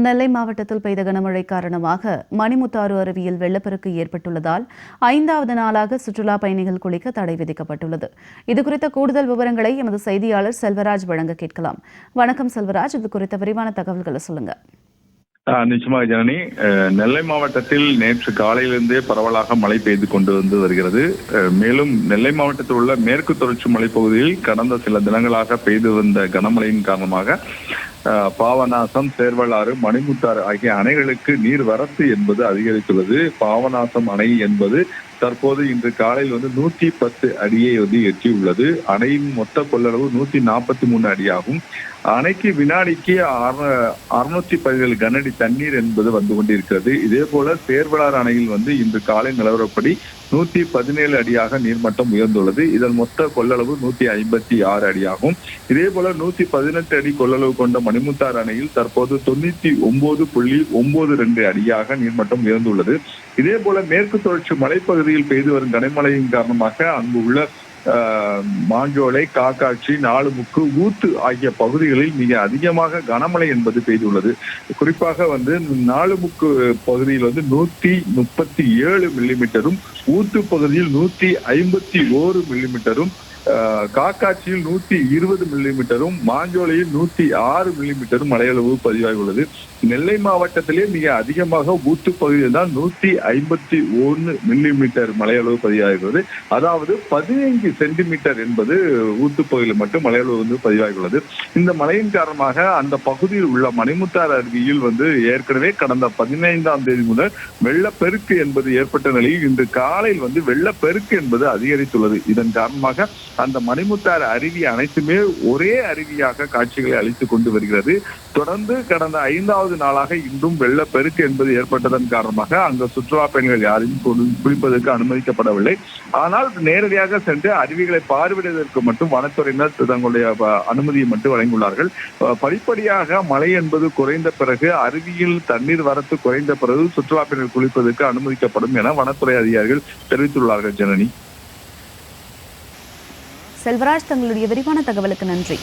நெல்லை மாவட்டத்தில் பெய்த கனமழை காரணமாக மணிமுத்தாறு அருவியில் வெள்ளப்பெருக்கு ஏற்பட்டுள்ளதால் ஐந்தாவது நாளாக சுற்றுலா பயணிகள் குளிக்க தடை விதிக்கப்பட்டுள்ளது. இதுகுறித்த கூடுதல் விவரங்களை எமது செய்தியாளர் செல்வராஜ் வழங்க கேட்கலாம். வணக்கம் செல்வராஜ் இது குறித்த விரிவான தகவல்களை சொல்லுங்க. நிச்சயமாக ஜனனி. நெல்லை மாவட்டத்தில் நேற்று காலையிலிருந்தே பரவலாக மழை பெய்து கொண்டு வந்து வருகிறது. மேலும் நெல்லை மாவட்டத்தில் உள்ள மேற்கு தொடர்ச்சி மலைப்பகுதியில் கடந்த சில தினங்களாக பெய்து வந்த கனமழையின் காரணமாக பாவநாசம் சேர்வலாறு மணிமுத்தாறு ஆகிய அணைகளுக்கு நீர் வரத்து என்பது அதிகரித்துள்ளது. பாவநாசம் அணை என்பது தற்போது இன்று காலையில் வந்து நூத்தி பத்து அடியை வந்து எட்டியுள்ளது. அணையின் மொத்த கொள்ளளவு நூத்தி நாற்பத்தி மூணு அடியாகும். அணைக்கு வினாடிக்கு அறுநூத்தி பதினேழு கனஅடி தண்ணீர் என்பது வந்து கொண்டிருக்கிறது. இதே போல சேர்வலார் அணையில் வந்து இன்று காலை நிலவரப்படி நூத்தி பதினேழு அடியாக நீர்மட்டம் உயர்ந்துள்ளது. இதன் மொத்த கொள்ளளவு நூத்தி ஐம்பத்தி ஆறு அடியாகும். இதே போல நூத்தி பதினெட்டு அடி கொள்ளளவு கொண்ட மணிமுத்தாறு அணையில் தற்போது தொண்ணூத்தி ஒன்பது புள்ளி ஒன்பது ரெண்டு அடியாக நீர்மட்டம் உயர்ந்துள்ளது. இதே போல மேற்கு தொடர்ச்சி மலைப்பகுதி பகுதியில் பெய்து வரும் கனமழையின் காரணமாக அங்கு உள்ள மாஞ்சோலை காக்காட்சி நாலுமுக்கு ஊத்து ஆகிய பகுதிகளில் மிக அதிகமாக கனமழை என்பது பெய்துள்ளது. குறிப்பாக வந்து நாலுமுக்கு பகுதியில் வந்து நூத்தி முப்பத்தி ஏழு மில்லிமீட்டரும் ஊத்து பகுதியில் நூத்தி ஐம்பத்தி ஓரு மில்லிமீட்டரும் காக்காட்சியில் நூத்தி இருபது மில்லிமீட்டரும் மாஞ்சோலையில் நூத்தி ஆறு மில்லிமீட்டரும் மழையளவு பதிவாகியுள்ளது நெல்லை மாவட்டத்திலே மிக அதிகமாக ஊத்து பகுதியில் தான் நூத்தி ஐம்பத்தி ஒன்னு மில்லிமீட்டர் மழையளவு பதிவாகியுள்ளது அதாவது பதினைந்து சென்டிமீட்டர் என்பது ஊத்து பகுதியில் மட்டும் மழையளவு வந்து பதிவாகியுள்ளது இந்த மழையின் காரணமாக அந்த பகுதியில் உள்ள மணிமுத்தாறு அருவியில் வந்து ஏற்கனவே கடந்த பதினைந்தாம் தேதி முதல் வெள்ளப்பெருக்கு என்பது ஏற்பட்ட நிலையில் இன்று காலையில் வந்து வெள்ளப்பெருக்கு என்பது அதிகரித்துள்ளது. இதன் காரணமாக அந்த மணிமுத்தாறு அருவி அனைத்துமே ஒரே அருவியாக காட்சிகளை அளித்துக் கொண்டு வருகிறது. தொடர்ந்து கடந்த ஐந்தாவது நாளாக இன்றும் வெள்ளப்பெருக்கு என்பது ஏற்பட்டதன் காரணமாக அங்கு சுற்றுலா பயணிகள் யாரையும் குளிப்பதற்கு அனுமதிக்கப்படவில்லை. ஆனால் நேரடியாக சென்று அருவிகளை பார்வையிடுவதற்கு மட்டும் வனத்துறையினர் தங்களுடைய அனுமதியை மட்டும் வழங்கியுள்ளார்கள். படிப்படியாக மழை என்பது குறைந்த பிறகு அருவியில் தண்ணீர் வரத்து குறைந்த பிறகு சுற்றுலா பயணிகள் குளிப்பதற்கு அனுமதிக்கப்படும் என வனத்துறை அதிகாரிகள் தெரிவித்துள்ளார்கள் ஜனனி. செல்வராஜ் தங்களுடைய விரிவான தகவலுக்கு நன்றி.